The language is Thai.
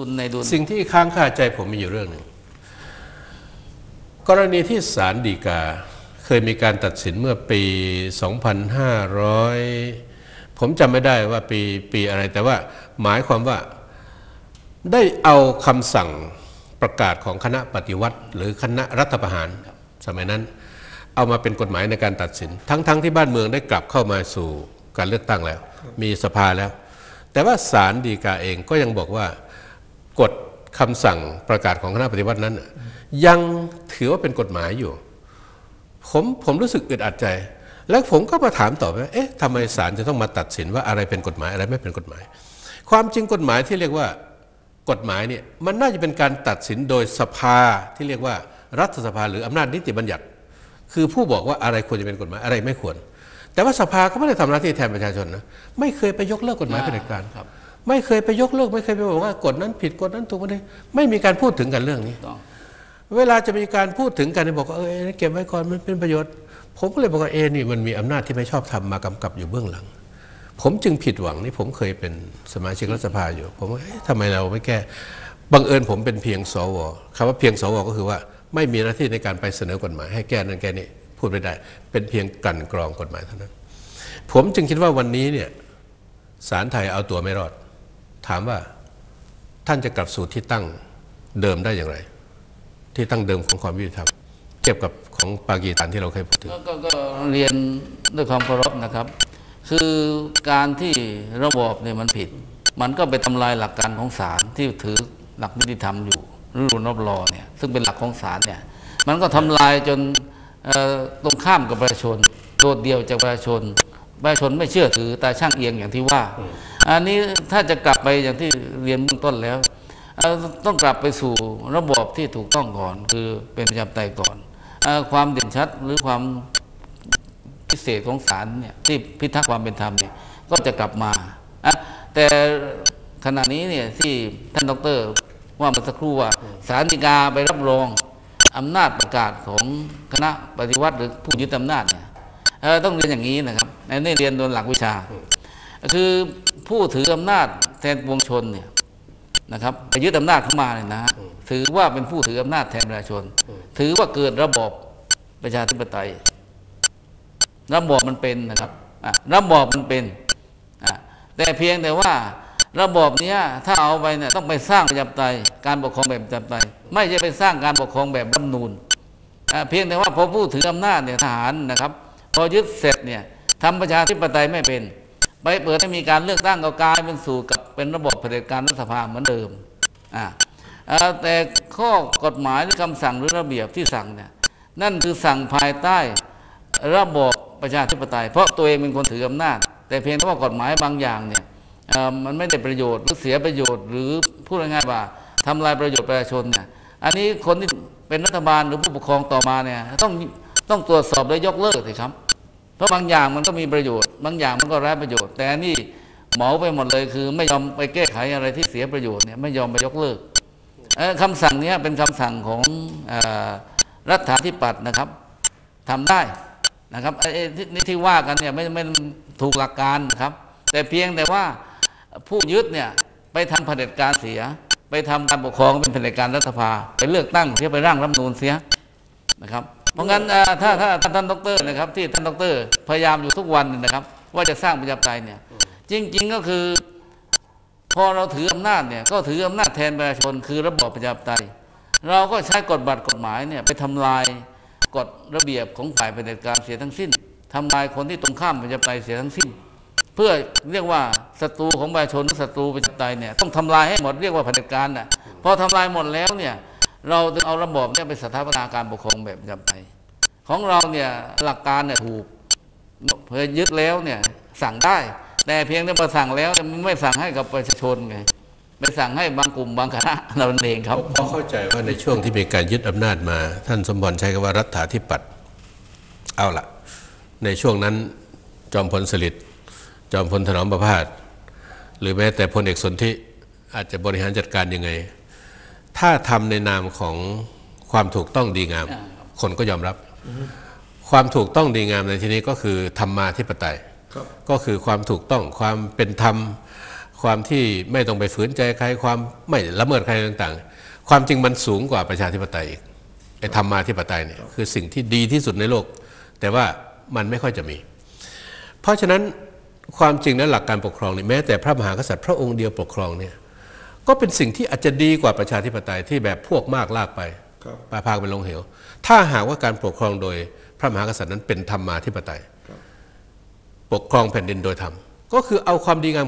ดุลในดุลสิ่งที่ค้างคาใจผมมีอยู่เรื่องหนึ่งกรณีที่ศาลฎีกาเคยมีการตัดสินเมื่อปี 2500 ผมจำไม่ได้ว่าปีปีอะไรแต่ว่าหมายความว่าได้เอาคำสั่งประกาศของคณะปฏิวัติ หรือคณะรัฐประหารสมัยนั้น เอามาเป็นกฎหมายในการตัดสิน ทั้งๆทที่บ้านเมืองได้กลับเข้ามาสู่การเลือกตั้งแล้ว มีสภาแล้ว แต่ว่าศาลฎีกาเองก็ยังบอกว่า กฎคำสั่งประกาศของคณะปฏิวัตินั้นน่ะยังถือว่าเป็นกฎหมายอยู่ ผมผมรู้สึกอึดอัดใจ แล้วผมก็มาถามต่อไปว่าเอ๊ะทำไมศาลจะต้องมาตัดสินว่าอะไรเป็นกฎหมายอะไรไม่เป็นกฎหมาย ความจริงกฎหมายที่เรียกว่ากฎหมายเนี่ยมันน่าจะเป็นการตัดสินโดยสภาที่เรียกว่ารัฐสภาหรืออำนาจนิติบัญญัติ คือผู้บอกว่าอะไรควรจะเป็นกฎหมายอะไรไม่ควร แต่ว่าสภาก็ไม่ได้ทำหน้าที่แทนประชาชนนะไม่เคยไปยกเลิกกฎหมายเผด็จการครับ ไม่เคยไปยกเลิก ไม่เคยไปบอกว่ากฎนั้นผิดกฎนั้นถูกไม่ได้ไม่มีการพูดถึงกันเรื่องนี้ต้องเวลาจะมีการพูดถึงกันเนี่ยบอกว่าเออเก็บไว้ก่อนมันเป็นประโยชน์ ผมก็เลยบอกว่าเอนี่มันมีอำนาจที่ไม่ชอบทำมากำกับอยู่เบื้องหลัง ผมจึงผิดหวังนี่ผมเคยเป็นสมาชิกรัฐสภาอยู่ ผมว่าเอ๊ะทำไมเราไม่แก้บังเอิญผมเป็นเพียงสวคำว่าเพียงสวก็คือว่า ไม่มีหน้าที่ในการไปเสนอกฎหมาย ให้แก้นั่นแก้นี่พูดไม่ได้ เป็นเพียงกลั่นกรองกฎหมายเท่านั้น ผมจึงคิดว่าวันนี้เนี่ยศาลไทยเอาตัวไม่รอด ถามว่าท่านจะกลับสู่ที่ตั้งเดิมได้อย่างไร ที่ตั้งเดิมของความยุติธรรมเทียบกับของปากีสถานที่เราเคยพูดถึงก็ก็ก็เรียนด้วยความเคารพนะครับ คือการที่ระบอบเนี่ยมันผิด มันก็ไปทำลายหลักการของศาลที่ถือหลักนิติธรรมอยู่รือรูนอบลอเนี่ยซึ่งเป็นหลักของศาลเนี่ยมันก็ทำลายจนตรงข้ามกับประชาชน โดดเดี่ยวจากประชาชน ประชาชนไม่เชื่อถือตาช่างเอียงอย่างที่ว่า อันนี้ถ้าจะกลับไปอย่างที่เรียนเบื้องต้นแล้วเอ่อต้องกลับไปสู่ระบอบที่ถูกต้องก่อน คือเป็นประชาธิปไตยก่อนเอ่อความเด่นชัดหรือความพิเศษของศาลเนี่ยที่พิทักษ์ความเป็นธรรมเนี่ยก็จะกลับมาอะแต่ขณะนี้เนี่ยที่ท่านดอกเตอรว่าเมื่อสักครู่ว่าศาลฎีกาไปรับรองอำนาจประกาศของคณะปฏิวัติหรือผู้ยึดอำนาจเนี่ยเอ่อ ต้องเรียนอย่างนี้นะครับในนี่เรียนโดยหลักวิชา คือผู้ถืออำนาจแทนปวงชนเนี่ยนะครับไปยึดอำนาจเข้ามาเนี่ยนะถือว่าเป็นผู้ถืออำนาจแทนประชาชน ถือว่าเกิดระบอบประชาธิปไตย ระบอบมันเป็นนะครับระบอบมันเป็นแต่เพียงแต่ว่าระบอบเนี้ยถ้าเอาไปเนี่ยต้องไปสร้างประชาธิปไตยการปกครองแบบประชาธิปไตย ไม่ใช่ไปสร้างการปกครองแบบรัฐนูนเพียงแต่ว่าพอผู้ถืออำนาจเนี่ยทหารนะครับ พอยึดเสร็จเนี่ยทำประชาธิปไตยไม่เป็น ไปเปิดให้มีการเลือกตั้งก็กลายเป็นสู่กับเป็นระบบเผด็จการรัฐสภาเหมือนเดิมอะอะแต่ข้อกฎหมายหรือคำสั่งหรือระเบียบที่สั่งเนี่ยนั่นคือสั่งภายใต้ระบบประชาธิปไตย เพราะตัวเองเป็นคนถืออำนาจ แต่เพียงแต่ว่ากฎหมายบางอย่างเนี่ยมันไม่ได้ประโยชน์หรือเสียประโยชน์ หรือพูดง่ายๆว่าทำลายประโยชน์ประชาชนเนี่ยอันนี้คนที่เป็นรัฐบาลหรือผู้ปกครองต่อมาเนี่ยต้อง ต้องตรวจสอบและยกเลิกสิครับ เพราะบางอย่างมันก็มีประโยชน์ บางอย่างมันก็ไร้ประโยชน์ แต่นี่เหมาไปหมดเลยคือ ไม่ยอมไปแก้ไขอะไรที่เสียประโยชน์เนี่ยไม่ยอมไปยกเลิกเอ่อคำสั่งนี้เป็นคำสั่งของอรัฐาธิปัตย์นะครับทำได้นะครับไอ้ที่นี่ที่ว่ากันเนี่ยไม่ไม่ถูกหลักการนะครับ แต่เพียงแต่ว่าผู้ยึดเนี่ยไปทำเผด็จการเสีย ไปทำการปกครองเป็นเผด็จการรัฐสภาไปเลือกตั้งเสียไปร่างรัฐมนูญเสียนะครับ เพราะงั้นถ้าถ้าถ้าท่านดอกเตอรนะครับ ที่ท่านดอกเตอรพยายามอยู่ทุกวันนะครับ ว่าจะสร้างประชาธิปไตยเนี่ย จริง ๆก็คือ พอเราถืออำนาจเนี่ยก็ถืออำนาจแทนประชาชนคือระบอบประชาธิปไตย เราก็ใช้กฎบัตรกฎหมายเนี่ยไปทำลายกฎระเบียบของฝ่ายเผด็จการเสียทั้งสิ้นทำลายคนที่ตรงข้ามประชาธิปไตยเสียทั้งสิ้น เพื่อเรียกว่าศัตรูของประชาชนศัตรูประชาธิปไตยเนี่ยต้องทำลายให้หมดเรียกว่าเผด็จการน่ะพอทำลายหมดแล้วเนี่ย เราถึงเอาระบอบเนี่ยไปสถาปนาการปกครองแบบประชาธิปไตยของเราเนี่ยหลักการเนี่ยถูกเพื่อยึดแล้วเนี่ยสั่งได้ แต่เพียงแต่พอสั่งแล้วมันไม่สั่งให้กับประชาชนไงไปสั่งให้บางกลุ่มบางคณะเราเองครับเพราะเข้าใจว่าในช่วงที่มีการยึดอำนาจมา ท่านสมบัติใช้คำว่ารัฐาธิปัตย์เอาละในช่วงนั้นจอมพลสฤษดิ์จอมพลถนอมประพาสหรือแม้แต่พลเอกสนธิอาจจะบริหารจัดการยังไง ถ้าทำในนามของความถูกต้องดีงามอ่าคนก็ยอมรับ ความถูกต้องดีงามในที่นี้ก็คือธรรมาธิปไตยก็คือความถูกต้องความเป็นธรรม ความที่ไม่ต้องไปฝืนใจใครความไม่ละเมิดใครต่างๆ ความจริงมันสูงกว่าประชาธิปไตยอีกไอ้ธรรมาธิปไตยเนี่ยคือสิ่งที่ดีที่สุดในโลก แต่ว่ามันไม่ค่อยจะมี เพราะฉะนั้นความจริงและหลักการปกครองนี่แม้แต่พระมหากษัตริย์พระองค์เดียวปกครองเนี่ย ก็เป็นสิ่งที่อาจจะดีกว่าประชาธิปไตยที่แบบพวกมากลากไปครับปลาพากเป็นลงเหว ถ้าหากว่าการปกครองโดยพระมหากษัตริย์นั้นเป็นธรรมาธิปไตย ปกครองแผ่นดินโดยธรรม ก็คือเอาความดีงาม